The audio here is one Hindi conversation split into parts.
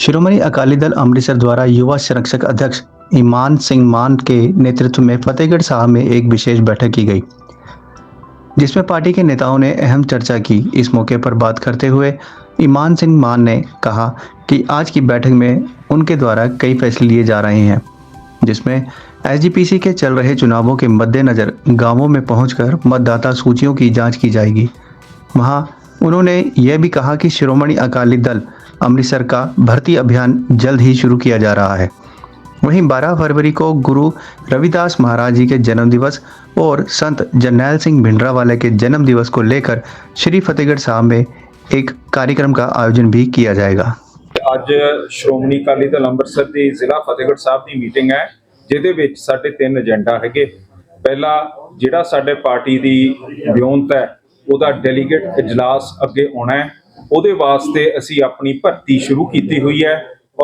शिरोमणि अकाली दल अमृतसर द्वारा युवा संरक्षक अध्यक्ष ईमान सिंह मान के नेतृत्व में फतेहगढ़ साहब में एक विशेष बैठक की गई, जिसमें पार्टी के नेताओं ने अहम चर्चा की। इस मौके पर बात करते हुए ईमान सिंह मान ने कहा कि आज की बैठक में उनके द्वारा कई फैसले लिए जा रहे हैं, जिसमें एसजीपीसी के चल रहे चुनावों के मद्देनज़र गाँवों में पहुंचकर मतदाता सूचियों की जाँच की जाएगी। वहाँ उन्होंने यह भी कहा कि शिरोमणि अकाली दल अमृतसर का भर्ती अभियान जल्द ही शुरू किया जा रहा है वहीं 12 फरवरी को गुरु रविदास महाराज जी के जन्म दिवस और संत जरनैल सिंह भिंडरावाले के जन्म दिवस को लेकर श्री फतेहगढ़ साहब में एक कार्यक्रम का आयोजन भी किया जाएगा ਅੱਜ ਸ਼੍ਰੋਮਣੀ ਅਕਾਲੀ ਦਲ ਅੰਮ੍ਰਿਤਸਰ ਦੀ ਜ਼ਿਲ੍ਹਾ ਫਤਿਹਗੜ੍ਹ ਸਾਹਿਬ ਦੀ ਮੀਟਿੰਗ ਹੈ ਜਿਹਦੇ ਵਿੱਚ ਸਾਡੇ ਤਿੰਨ ਏਜੰਡਾ ਹੈਗੇ ਪਹਿਲਾ ਜਿਹੜਾ ਸਾਡੇ ਪਾਰਟੀ ਦੀ ਵਿਉਂਤ ਹੈ ਉਹਦਾ ਡੈਲੀਗੇਟ ਇਜਲਾਸ ਅੱਗੇ ਆਉਣਾ ਹੈ ਉਹਦੇ ਵਾਸਤੇ ਅਸੀਂ ਆਪਣੀ ਭਰਤੀ ਸ਼ੁਰੂ ਕੀਤੀ ਹੋਈ ਹੈ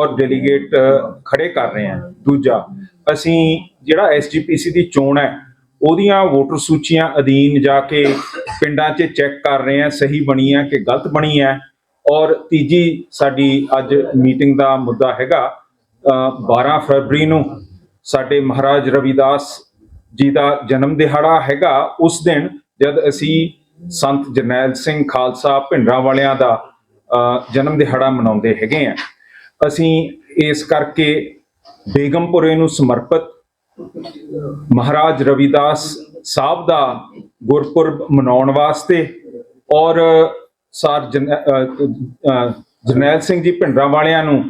ਔਰ ਡੈਲੀਗੇਟ ਖੜੇ ਕਰ ਰਹੇ ਹਾਂ। ਦੂਜਾ ਅਸੀਂ ਜਿਹੜਾ ਐਸਜੀਪੀਸੀ ਦੀ ਚੋਣ ਹੈ ਉਹਦੀਆਂ ਵੋਟਰ ਸੂਚੀਆਂ ਅਧੀਨ ਜਾ ਕੇ ਪਿੰਡਾਂ 'ਚ ਚੈੱਕ ਕਰ ਰਹੇ ਹਾਂ ਸਹੀ ਬਣੀ ਹੈ ਕਿ ਗਲਤ ਬਣੀ ਹੈ। ਔਰ ਤੀਜੀ ਸਾਡੀ ਅੱਜ ਮੀਟਿੰਗ ਦਾ ਮੁੱਦਾ ਹੈਗਾ ਅ, 12 ਫਰਵਰੀ ਨੂੰ ਸਾਡੇ ਮਹਾਰਾਜ ਰਵਿਦਾਸ ਜੀ ਦਾ ਜਨਮ ਦਿਹਾੜਾ ਹੈਗਾ ਉਸ ਦਿਨ ਜਦ ਅਸੀਂ ਸੰਤ ਜਰਨੈਲ ਸਿੰਘ ਖਾਲਸਾ ਭਿੰਡਰਾਂ ਵਾਲਿਆਂ ਦਾ ਅ, ਜਨਮ ਦਿਹਾੜਾ ਮਨਾਉਂਦੇ ਹੈਗੇ ਆ। ਅਸੀਂ ਇਸ ਕਰਕੇ ਬੇਗਮਪੁਰੇ ਨੂੰ ਸਮਰਪਿਤ ਮਹਾਰਾਜ ਰਵਿਦਾਸ ਸਾਹਿਬ ਦਾ ਗੁਰਪੁਰਬ ਮਨਾਉਣ ਵਾਸਤੇ ਔਰ ਸਾਰ ਜਨ- ਜਰਨੈਲ ਸਿੰਘ ਜੀ ਭਿੰਡਰਾਂ ਵਾਲਿਆਂ ਨੂੰ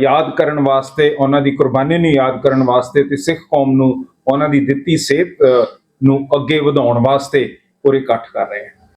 ਯਾਦ ਕਰਨ ਵਾਸਤੇ ਉਹਨਾਂ ਦੀ ਕੁਰਬਾਨੀ ਨੂੰ ਯਾਦ ਕਰਨ ਵਾਸਤੇ ਤੇ ਸਿੱਖ ਕੌਮ ਨੂੰ ਉਹਨਾਂ ਦੀ ਦਿੱਤੀ ਸੇਧ ਨੂੰ ਅੱਗੇ ਵਧਾਉਣ ਵਾਸਤੇ और इकट्ठ कर रहे हैं।